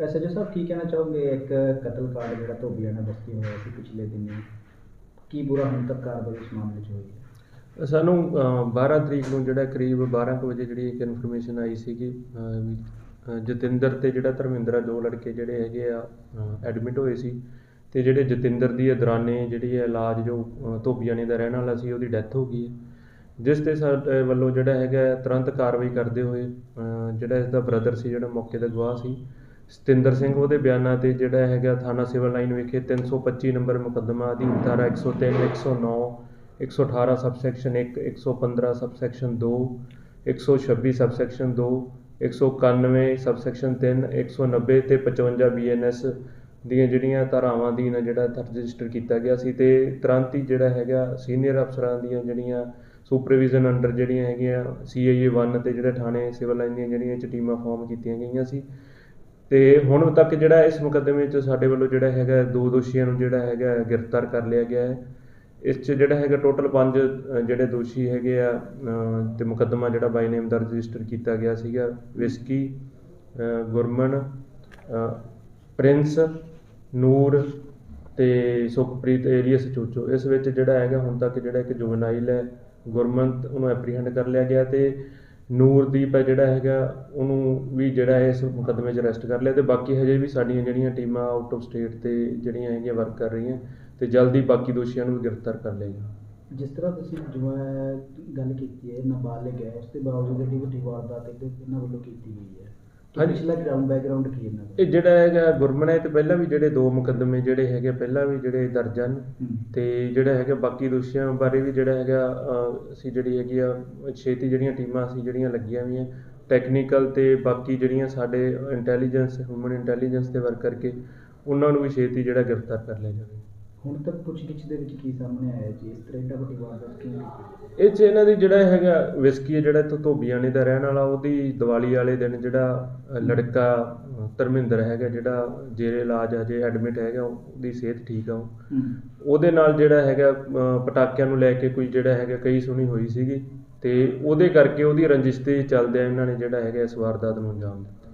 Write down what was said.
SHO ਸਾਹਿਬ ਕੀ ਕਹਿਣਾ ਚਾਹੋਗੇ? ਇੱਕ ਕਤਲ ਕਾਂਡ ਜਿਹੜਾ ਧੋਬੀਆਂ ਨਾਲ ਬਸਤੀ ਹੋਇਆ ਸੀ ਪਿਛਲੇ ਦਿਨੀ ਕੀ ਬੁਰਾ ਹੁਣ ਤੱਕ ਕਾਰਵਾਈ ਇਸ ਮਾਮਲੇ 'ਚ ਹੋਈ ਹੈ? ਸਾਨੂੰ ਅ, 12 ਤਰੀਕ ਨੂੰ ਜਿਹੜਾ ਕਰੀਬ 12 ਕੁ ਵਜੇ ਜਿਹੜੀ ਇੱਕ ਇਨਫੋਰਮੇਸ਼ਨ ਆਈ ਸੀਗੀ ਜਤਿੰਦਰ ਤੇ ਜਿਹੜਾ ਧਰਮਿੰਦਰ ਦੋ ਲੜਕੇ ਜਿਹੜੇ ਹੈਗੇ ਆ ਐਡਮਿਟ ਹੋਏ ਸੀ ਤੇ ਜਿਹੜੇ ਜਤਿੰਦਰ ਦੀ ਦੌਰਾਨੇ ਜਿਹੜੀ ਹੈ ਇਲਾਜ ਜੋ ਅ, ਧੋਬੀਆਣੇ ਦਾ ਰਹਿਣ ਵਾਲਾ ਸੀ ਉਹਦੀ ਡੈਥ ਹੋ ਗਈ ਹੈ। ਜਿਸ ਤੇ ਸਾਡੇ ਵੱਲੋਂ ਜਿਹੜਾ ਹੈਗਾ ਤੁਰੰਤ ਕਾਰਵਾਈ ਕਰਦੇ ਹੋਏ ਜਿਹੜਾ ਇਸ ਦਾ ਬ੍ਰਦਰ ਸੀ ਜਿਹੜਾ ਮੌਕੇ ਦਾ ਗਵਾਹ ਸੀ ਸਤਿੰਦਰ ਸਿੰਘ ਉਹਦੇ ਬਿਆਨਾਂ ਤੇ ਜਿਹੜਾ ਹੈਗਾ ਥਾਣਾ ਸਿਵਲ ਲਾਈਨ ਵਿਖੇ 325 ਨੰਬਰ ਮੁਕੱਦਮਾ ਅਧੀਨ ਧਾਰਾ 103 109 118 ਸਬਸੈਕਸ਼ਨ 1 115 ਸਬਸੈਕਸ਼ਨ 2 126 ਸਬਸੈਕਸ਼ਨ 2 191 ਸਬਸੈਕਸ਼ਨ 3 190 ਤੇ 55 ਬੀਐਨਐਸ ਦੀਆਂ ਜਿਹੜੀਆਂ ਧਾਰਾਵਾਂ ਦੀ ਨਾ ਜਿਹੜਾ ਰਜਿਸਟਰ ਕੀਤਾ ਗਿਆ ਸੀ ਤੇ ਤੁਰੰਤ ਹੀ ਜਿਹੜਾ ਹੈਗਾ ਸੀਨੀਅਰ ਅਫਸਰਾਂ ਦੀਆਂ ਜਿਹੜੀਆਂ ਸੁਪਰਵਿਜ਼ਨ ਅੰਡਰ ਜਿਹੜੀਆਂ ਹੈਗੀਆਂ ਸੀਆਈਏ 1 ਤੇ ਜਿਹੜੇ ਥਾਣੇ ਸਿਵਲ ਲਾਈਨ ਦੀਆਂ ਜਿਹੜੀਆਂ 'ਚ ਟੀਮਾਂ ਫਾਰਮ ਕੀਤੀਆਂ ਗਈਆਂ ਸੀ ਤੇ ਹੁਣ ਤੱਕ ਜਿਹੜਾ ਇਸ ਮੁਕੱਦਮੇ 'ਚ ਸਾਡੇ ਵੱਲੋਂ ਜਿਹੜਾ ਹੈਗਾ ਦੋ ਦੋਸ਼ੀਆਂ ਨੂੰ ਜਿਹੜਾ ਹੈਗਾ ਗ੍ਰਿਫਤਾਰ ਕਰ ਲਿਆ ਗਿਆ ਹੈ। ਇਸ 'ਚ ਜਿਹੜਾ ਹੈਗਾ ਟੋਟਲ ਪੰਜ ਜਿਹੜੇ ਦੋਸ਼ੀ ਹੈਗੇ ਆ ਅ, ਤੇ ਮੁਕੱਦਮਾ ਜਿਹੜਾ ਬਾਈ ਨੇਮ ਦਾ ਰਜਿਸਟਰ ਕੀਤਾ ਗਿਆ ਸੀਗਾ ਵਿਸਕੀ ਗੁਰਮਨ ਪ੍ਰਿੰਸ ਨੂਰ ਤੇ ਸੁਖਪ੍ਰੀਤ ਏਰੀਅਸ ਚੋਚੋ। ਇਸ ਵਿੱਚ ਜਿਹੜਾ ਹੈਗਾ ਹੁਣ ਤੱਕ ਜਿਹੜਾ ਇੱਕ ਜੁਵਨਾਈਲ ਹੈ ਗੁਰਮੰਤ ਉਹਨੂੰ ਐਪਰੀਹੈਂਡ ਕਰ ਲਿਆ ਗਿਆ ਤੇ ਨੂਰਦੀਪ ਹੈ ਜਿਹੜਾ ਹੈਗਾ, ਉਹਨੂੰ ਵੀ ਜਿਹੜਾ ਹੈ ਇਸ ਮੁਕੱਦਮੇ 'ਚ ਅਰੈਸਟ ਕਰ ਲਿਆ ਤੇ ਬਾਕੀ ਹਜੇ ਵੀ ਸਾਡੀਆਂ ਜਿਹੜੀਆਂ ਟੀਮਾਂ ਆਊਟ ਆਫ ਸਟੇਟ ਤੇ ਜਿਹੜੀਆਂ ਹੈਗੀਆਂ ਵਰਕ ਕਰ ਰਹੀਆਂ ਤੇ ਜਲਦੀ ਬਾਕੀ ਦੋਸ਼ੀਆਂ ਨੂੰ ਵੀ ਗ੍ਰਿਫਤਾਰ ਕਰ ਲਏਗਾ ਜਿਸ ਤਰ੍ਹਾਂ ਤੁਸੀਂ ਜਿਵੇਂ ਗੱਲ ਕੀਤੀ ਹੈ, ਨਾਬਾਲਗ ਹੈ, ਉਸ ਦੇ ਬਾਵਜੂਦ ਏਡੀ ਵੱਡੀ ਵਾਰਦਾਤ ਇਹਨਾਂ ਵੱਲੋਂ ਕੀਤੀ ਗਈ ਹੈ। ਹਾਂਜੀ। ਪਿਛਲਾ ਗਰਾਊਂਡ ਬੈਕਗ੍ਰਾਉਂਡ ਕੀ ਇਹਨਾਂ ਦਾ ਇਹ ਜਿਹੜਾ ਹੈਗਾ ਗੁਰਮਨ ਹੈ ਤੇ ਪਹਿਲਾਂ ਵੀ ਜਿਹੜੇ ਦੋ ਮੁਕੱਦਮੇ ਜਿਹੜੇ ਹੈਗੇ ਪਹਿਲਾਂ ਵੀ ਜਿਹੜੇ ਦਰਜ ਹਨ। ਤੇ ਜਿਹੜਾ ਹੈਗਾ ਬਾਕੀ ਦੋਸ਼ੀਆਂ ਬਾਰੇ ਵੀ ਜਿਹੜਾ ਹੈਗਾ ਅਸੀਂ ਜਿਹੜੀ ਹੈਗੀ ਆ ਛੇਤੀ ਜਿਹੜੀਆਂ ਟੀਮਾਂ ਅਸੀਂ ਜਿਹੜੀਆਂ ਲੱਗੀਆਂ ਹੋਈਆਂ ਟੈਕਨੀਕਲ ਤੇ ਬਾਕੀ ਜਿਹੜੀਆਂ ਸਾਡੇ ਇੰਟੈਲੀਜੈਂਸ ਹਿਊਮਨ ਇੰਟੈਲੀਜੈਂਸ ਤੇ ਵਰਕ ਕਰਕੇ ਉਹਨਾਂ ਨੂੰ ਵੀ ਛੇਤੀ ਜਿਹੜਾ ਗ੍ਰਿਫਤਾਰ ਕਰ ਲਿਆ ਜਾਵੇ ਹੁਣ ਤੱਕ ਪੁੱਛਗਿੱਛ ਦੇ ਵਿੱਚ ਕੀ ਸਾਹਮਣੇ ਆਇਆ ਜੀ? ਇਸ ਤਰ੍ਹਾਂ ਵੱਡੀ ਵਾਰਦਾਤ ਕਿਉਂ ਕੀਤੀ ਇਹ 'ਚ ਇਹਨਾਂ ਦੀ ਜਿਹੜਾ ਹੈਗਾ ਵਿਸਕੀ ਹੈ ਜਿਹੜਾ ਇੱਥੋਂ ਧੋਬੀਆਣੇ ਦਾ ਰਹਿਣ ਵਾਲਾ ਉਹਦੀ ਦੀਵਾਲੀ ਵਾਲੇ ਦਿਨ ਜਿਹੜਾ ਲੜਕਾ ਧਰਮਿੰਦਰ ਹੈਗਾ ਜਿਹੜਾ ਜੇਰੇ ਇਲਾਜ ਅਜੇ ਐਡਮਿਟ ਹੈਗਾ ਉਹਦੀ ਸਿਹਤ ਠੀਕ ਆ ਉਹਦੇ ਨਾਲ ਜਿਹੜਾ ਹੈਗਾ ਪਟਾਕਿਆਂ ਨੂੰ ਲੈ ਕੇ ਕੋਈ ਜਿਹੜਾ ਹੈਗਾ ਕਈ ਸੁਣੀ ਹੋਈ ਸੀਗੀ। ਤੇ ਉਹਦੇ ਕਰਕੇ ਉਹਦੀ ਰੰਜਿਸ਼ ਤੇ ਚੱਲਦਿਆਂ ਇਹਨਾਂ ਨੇ ਜਿਹੜਾ ਹੈਗਾ ਇਸ ਵਾਰਦਾਤ ਨੂੰ ਅੰਜਾਮ ਦਿੱਤਾ।